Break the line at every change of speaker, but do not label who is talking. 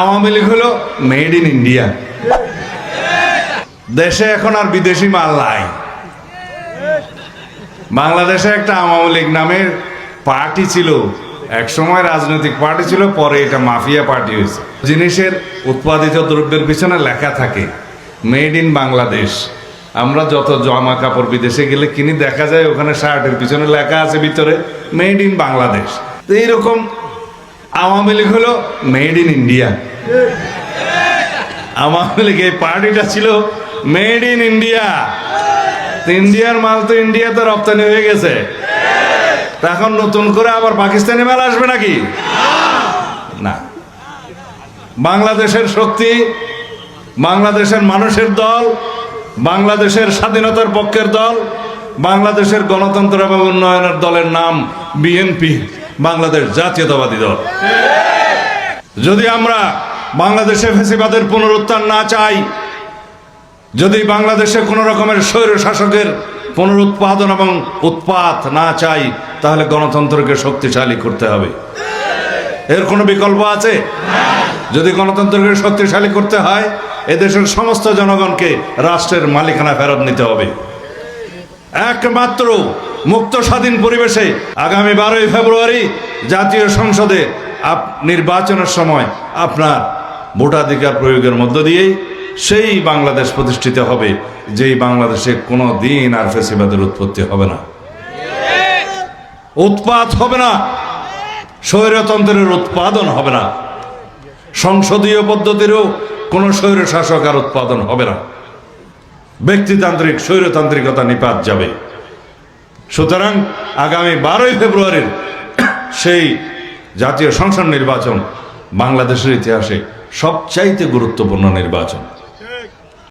আওয়ামী লীগ হলো made in India দেশে এখন আর বিদেশি মাল নাই। বাংলাদেশে একটা আওয়ামী লীগ নামের পার্টি ছিল। এক সময় রাজনৈতিক পার্টি ছিল, পরে এটা মাফিয়া পার্টি হয়েছে। জিনিসের উৎপাদিত দ্রব্যের পিছনে লেখা থাকে মেড ইন বাংলাদেশ। আমরা যত জামা কাপড় বিদেশে গেলে কিনি, দেখা যায় ওখানে শার্টের পিছনে লেখা আছে ভিতরে মেড ইন বাংলাদেশ। তো এইরকম আওয়ামী লীগ হলো মেড ইন ইন্ডিয়া আওয়ামী এই পার্টিটা ছিল মেড ইন ইন্ডিয়া। ইন্ডিয়ার মাল তো ইন্ডিয়াতে রপ্তানি হয়ে গেছে। এখন নতুন করে আবার পাকিস্তানি মাল আসবে নাকি? না। বাংলাদেশের শক্তি, বাংলাদেশের মানুষের দল, বাংলাদেশের স্বাধীনতার পক্ষের দল, বাংলাদেশের গণতন্ত্র এবং উন্নয়নের দলের নাম বিএনপি, বাংলাদেশ জাতীয়তাবাদী দল। যদি আমরা বাংলাদেশে ফেসিবাদের পুনরুত্থান না চাই, যদি বাংলাদেশে কোনো রকমের স্বৈর শাসকের পুনরুৎপাদন এবং উৎপাত না চাই, তাহলে গণতন্ত্রকে শক্তিশালী করতে হবে। এর কোনো বিকল্প আছে? যদি গণতন্ত্রকে শক্তিশালী করতে হয়, এদেশের সমস্ত জনগণকে রাষ্ট্রের মালিকানা ফেরত নিতে হবে। একমাত্র মুক্ত স্বাধীন পরিবেশে আগামী বারোই ফেব্রুয়ারি জাতীয় সংসদে আপ নির্বাচনের সময় আপনার ভোটাধিকার প্রয়োগের মধ্য দিয়েই সেই বাংলাদেশ প্রতিষ্ঠিত হবে, যেই বাংলাদেশে কোনো দিন আর ফেসিবাদের উৎপত্তি হবে না। উৎপাত হবে না, স্বৈরতন্ত্রের উৎপাদন হবে না, সংসদীয় পদ্ধতিরও কোনো স্বৈর শাসক আর উৎপাদন হবে না। ব্যক্তিতান্ত্রিক, স্বৈরতান্ত্রিকতা নিপাত যাবে। সুতরাং আগামী বারোই ফেব্রুয়ারির সেই জাতীয় সংসদ নির্বাচন বাংলাদেশের ইতিহাসে সবচাইতে গুরুত্বপূর্ণ নির্বাচন।